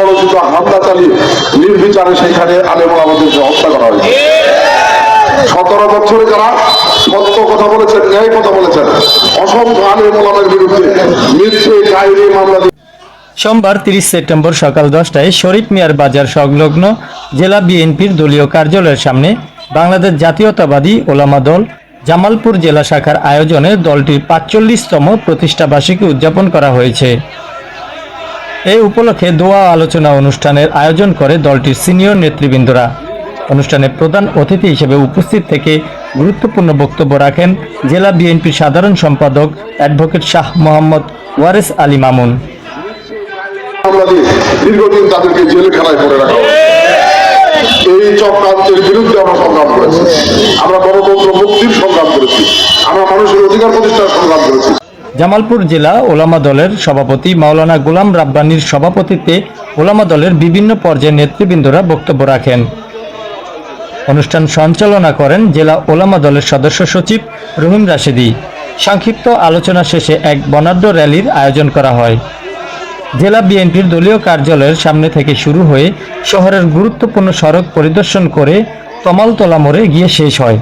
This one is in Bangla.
পরিচিত হামলা চালিয়ে নির্বিচারে সেখানে আলেমুল আমাদেরকে হত্যা করা হয়েছে। সতেরো বছরে যারা সত্য কথা বলেছেন, ন্যায় কথা বলেছেন, অসংখ্য আলেমুলামের বিরুদ্ধে মিথ্যে ডায়েরি মামলা সোমবার তিরিশ সেপ্টেম্বর সকাল দশটায় শরীফ মিয়ার বাজার সংলগ্ন জেলা বিএনপির দলীয় কার্যালয়ের সামনে বাংলাদেশ জাতীয়তাবাদী ওলামা দল জামালপুর জেলা শাখার আয়োজনে দলটির পাঁচচল্লিশতম প্রতিষ্ঠাবার্ষিকী উদযাপন করা হয়েছে। এই উপলক্ষে দোয়া আলোচনা অনুষ্ঠানের আয়োজন করে দলটির সিনিয়র নেতৃবৃন্দরা। অনুষ্ঠানে প্রধান অতিথি হিসেবে উপস্থিত থেকে গুরুত্বপূর্ণ বক্তব্য রাখেন জেলা বিএনপির সাধারণ সম্পাদক অ্যাডভোকেট শাহ মোহাম্মদ ওয়ারেস আলী মামুন। দীর্ঘদিন তাদেরকে জেলখানায় পড়ে রাখা এই চক্রান্তের বিরুদ্ধে আমরা সংগ্রাম করেছি। আমরা গণতন্ত্র মুক্তির সংগ্রাম করেছি। আমরা মানুষের অধিকার প্রতিষ্ঠার সংগ্রাম করেছি। জামালপুর জেলা ওলামা দলের সভাপতি মাওলানা গোলাম রাব্বানির সভাপতিত্বে ওলামা দলের বিভিন্ন পর্যায়ের নেতৃবৃন্দরা বক্তব্য রাখেন। অনুষ্ঠান সঞ্চালনা করেন জেলা ওলামা দলের সদস্য সচিব রহিম রাশেদি। সংক্ষিপ্ত আলোচনা শেষে এক বর্ণাঢ্য র্যালির আয়োজন করা হয়। জেলা বিএনপির দলীয় কার্যালয়ের সামনে থেকে শুরু হয়ে শহরের গুরুত্বপূর্ণ সড়ক পরিদর্শন করে তমালতলা মোড়ে গিয়ে শেষ হয়।